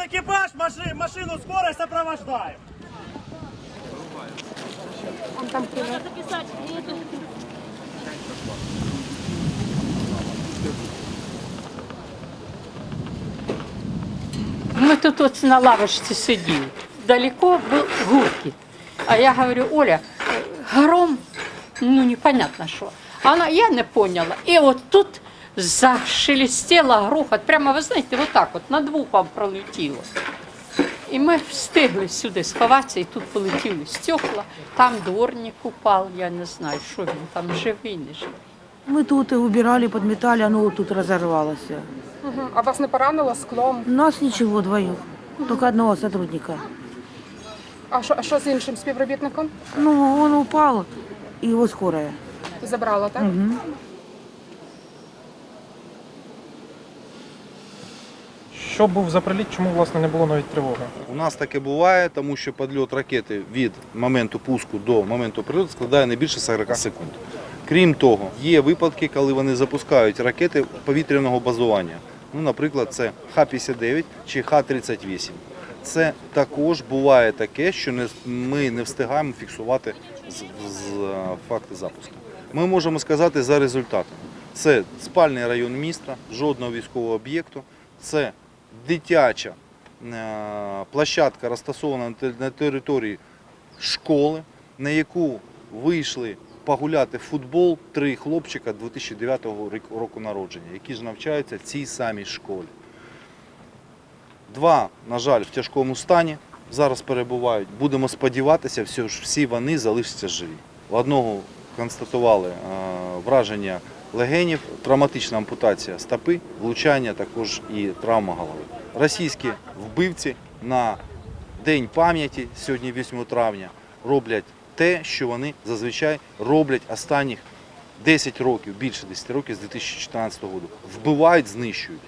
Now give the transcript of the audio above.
экипаж, маши- машину скорой сопровождаем. Мы тут вот на лавочке сидели. Далеко был гуркит. А я говорю, Оля, э, гром, ну непонятно что. Она, я не поняла. И вот тут зашелестело грохот. Прямо, ви знаєте, вот так от над вухом пролетіло. І ми встигли сюди сховатися, і тут полетіли стекла. Там дворник упав, я не знаю, що він там живий, не живий. Мы тут и убирали, подметали, оно вот тут разорвалось. Мгм. А вас не поранило склом? Нас ничего, двоих. Только одного сотрудника. А що, а що з іншим співробітником? Ну, он упал, и его скорая. Забрала, так? Що був за приліт, чому власне не було навіть тривоги? У нас таке буває, тому що підльот ракети від моменту пуску до моменту прильоту складає не більше 40 секунд. Крім того, є випадки, коли вони запускають ракети повітряного базування. Ну, наприклад, це Х-59 чи Х-38. Це також буває таке, що ми не встигаємо фіксувати з, з, е, факти запуску. Ми можемо сказати за результатами. Це спальний район міста, жодного військового об'єкту, це дитяча е, площадка розташована на території школи, на яку вийшли погуляти в футбол три хлопчика 2009 року народження, які ж навчаються в цій самій школі. Два, на жаль, в тяжкому стані зараз перебувають. Будемо сподіватися, що всі вони залишаться живі. У одного констатували е, враження легенів, травматична ампутація стопи, влучання також і травма голови. Російські вбивці на День пам'яті, сьогодні 8 травня, роблять те, що вони зазвичай роблять останніх 10 років, більше 10 років з 2014 року. Вбивають, знищують.